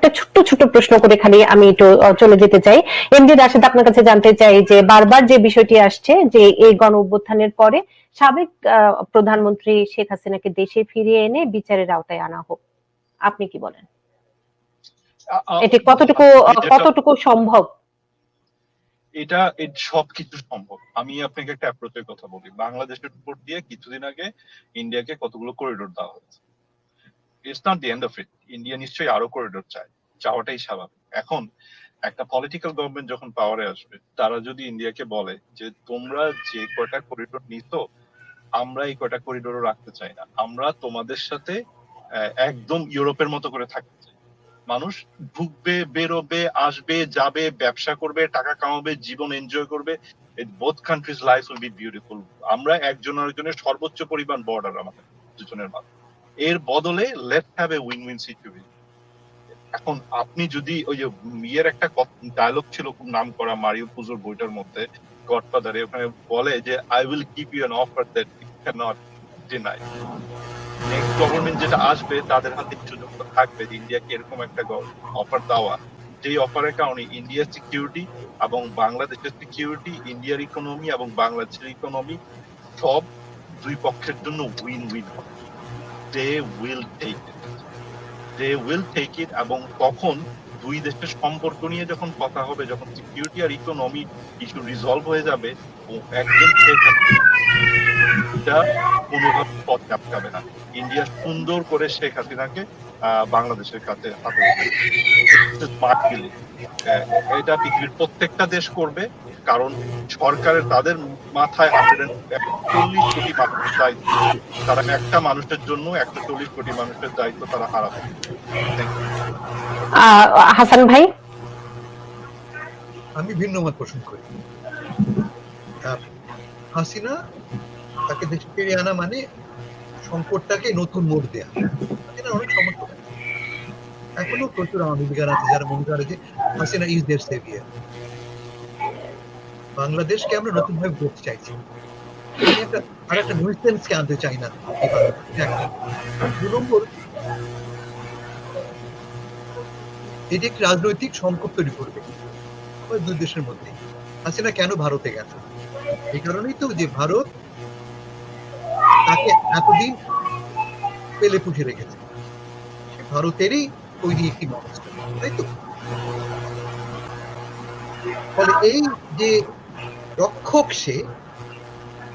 একটা ছোট্ট ছোট্ট প্রশ্ন করে খালি আমি একটু চলে যেতে চাই। এমডি রাশেদ আপনার কাছে জানতে চাই যে বারবার যে বিষয়টি আসছে যে এই গণ অভ্যুত্থানের পরে সাবেক প্রধানমন্ত্রী শেখ হাসিনাকে দেশে ফিরিয়ে এনে বিচারের আওতায় আনা হোক। আপনি কি বলেন? এটি কতটুকু কতটুকু সম্ভব? এটা সব কিছু সম্ভব। আমি আপনাকে একটা অ্যাপ্রোচের কথা বলি। বাংলাদেশের উপর দিয়ে কিছুদিন আগে ইন্ডিয়াকে কতগুলো করিডোর দেওয়া হয়েছে। It's not the end of it India নিশ্চয়ই আরও করিডোর চায়। চাওয়াটাই স্বাভাবিক। এখন একটা পলিটিক্যাল গভর্নমেন্ট যখন পাওয়ারে আসবে, তারা যদি ইন্ডিয়াকে বলে যে, তোমরা যে কয়টা করিডোর নিত আমরা এই কয়টা করিডোরও রাখতে চাই না। আমরা তোমাদের সাথে একদম ইউরোপের মতো করে থাকতে চাই। মানুষ ঢুকবে, বেরোবে, আসবে, যাবে, ব্যবসা করবে, টাকা কামাবে, জীবন এনজয় করবে। Both countries life will be beautiful আমরা একজন আরেকজনের সর্বোচ্চ পরিমাণ বর্ডার আমাদের দুজনের মাঝে এর বদলে let have a win win situation এখন আপনি যদি ওই যে ইয়ের একটা ডায়লগ ছিল খুব নাম করা মারিও পুজোর বইটার মধ্যে গডফাদারে ওখানে বলে যে I will keep you an offer that you can not deny next government যেটা আসবে, তাদের হাতে সুযোগ থাকবে যে ইন্ডিয়াকে এরকম একটা অফার দেওয়া। যেই অফারের কারণে ইন্ডিয়ার সিকিউরিটি এবং বাংলাদেশের সিকিউরিটি ইন্ডিয়ার ইকোনমি এবং বাংলাদেশের ইকোনমি সব দুই পক্ষের জন্য উইন উইন হবে they will take they will take it এবং তখন দুই দেশের সম্পর্ক নিয়ে যখন কথা হবে, যখন সিকিউরিটি আর ইকোনমি ইস্যু রিজলভ হয়ে যাবে, ও একজন কোনোভাবে পথ আটকাবে না। ইন্ডিয়া সুন্দর করে শেখ হাসিনাকে বাংলাদেশের কাছে হাতে স্মার্ট বিলি এটা পৃথিবীর প্রত্যেকটা দেশ করবে কারণ সরকারের তাদের মাথায় হান্ড্রেড চল্লিশ কোটি মানুষের দায়িত্ব। তারা একটা মানুষের জন্য একশো চল্লিশ কোটি মানুষের দায়িত্ব তারা হারাবে। হাসান ভাই? আমি ভিন্ন মত পোষণ করি। হাসিনা তাকে দেশে ফিরিয়ে আনা মানে সংকটটাকে নতুন মোড় দেয়া। হাসিনার অনেক সমস্যা আছে। এখনও প্রচুর আওয়ামী লীগার আছে, যারা করে যে হাসিনা ইজ দেশ সেভিয়ার বাংলাদেশকে আমরা নতুন ভাবে গড়তে চাইছি। আর একটা আনতে চাই না। এটা একটা। রাজনৈতিক সংকট তৈরি করবে। দুই দেশের মধ্যে হাসিনা কেন ভারতে গেছে? এই কারণেই তো যে ভারত তাকে এতদিন পেলে পুষে রেখেছে। ভারতেরই তৈরি একটি ফলে এই যে রক্ষক সে,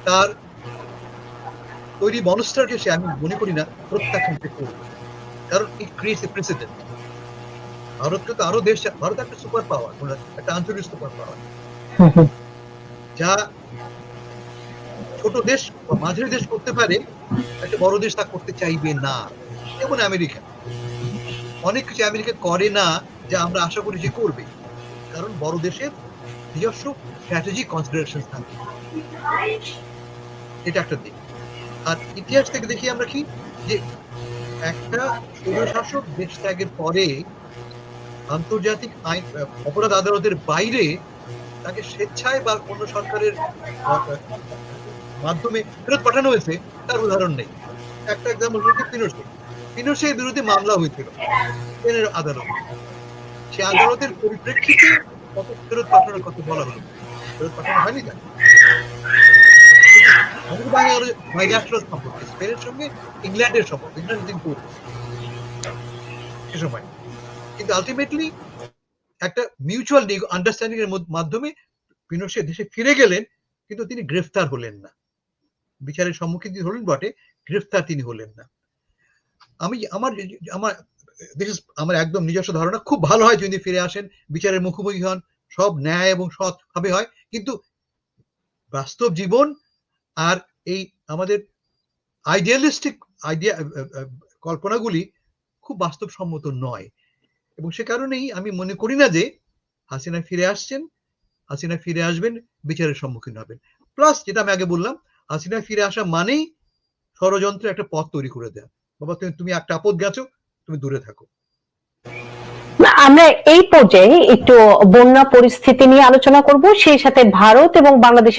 তার তৈরি মনস্টারকে সে, আমি মনে করি না, প্রত্যাখ্যান কারণ ইট ক্রিয়েটস এ প্রেসিডেন্ট ভারতকে তো আরও দেশ, ভারত একটা সুপার পাওয়ার একটা আঞ্চলিক সুপার পাওয়ার যা ছোট দেশ মাঝারি দেশ করতে পারে, একটা বড় দেশ তা করতে চাইবে না। যেমন আমেরিকা। অনেক কিছু আমেরিকা করে না যা আমরা আশা করি যে করবে। কারণ বড় দেশের নিজস্ব স্ট্র্যাটেজিক কনসিডারেশন থাকে। এটা একটা দিক। আর ইতিহাস থেকে দেখি আমরা কি? যে একটা স্বৈরশাসক দেশ ত্যাগের পরে আন্তর্জাতিক আইন, অপরাধ আদালতের বাইরে তাকে স্বেচ্ছায় বা অন্য সরকারের মাধ্যমে ফেরত পাঠানো হয়েছে, তার উদাহরণ নেই। একটা এক্সাম্পল হচ্ছে পিনোসে পিনোসের বিরুদ্ধে মামলা হয়েছিল। স্পেনের আদালত। সে আদালতের পরিপ্রেক্ষিতে কত ফেরত পাঠানোর কথা বলা হলো। ফেরত পাঠানো হয়নি না কিন্তু একটা মিউচুয়াল আন্ডারস্ট্যান্ডিং এর মধ্য- মাধ্যমে দেশে ফিরে গেলেন, কিন্তু তিনি গ্রেফতার হলেন না। বিচারের সম্মুখীন হলেন বটে, গ্রেফতার তিনি হলেন না। আমি আমার আমার is আমার একদম নিজস্ব ধারণা। খুব ভালো হয় যদি ফিরে আসেন, বিচারের মুখোমুখি হন, সব ন্যায় এবং সৎ ভাবে হয়। কিন্তু বাস্তব জীবন আর এই আমাদের আইডিয়ালিস্টিক আইডিয়া কল্পনাগুলি খুব বাস্তবসম্মত নয়। এবং সে কারণেই আমি মনে করি না যে হাসিনা ফিরে আসছেন, হাসিনা ফিরে আসবেন, বিচারের সম্মুখীন হবেন। প্লাস যেটা আমি আগে বললাম, হাসিনা ফিরে আসা মানেই ষড়যন্ত্রের একটা পথ তৈরি করে দেয়া। বাবা, তুমি তুমি একটা আপদ গেছো, তুমি দূরে থাকো। আমরা এই পর্যায়ে একটু বন্যা পরিস্থিতি নিয়ে আলোচনা করব, সেই সাথে ভারত এবং বাংলাদেশের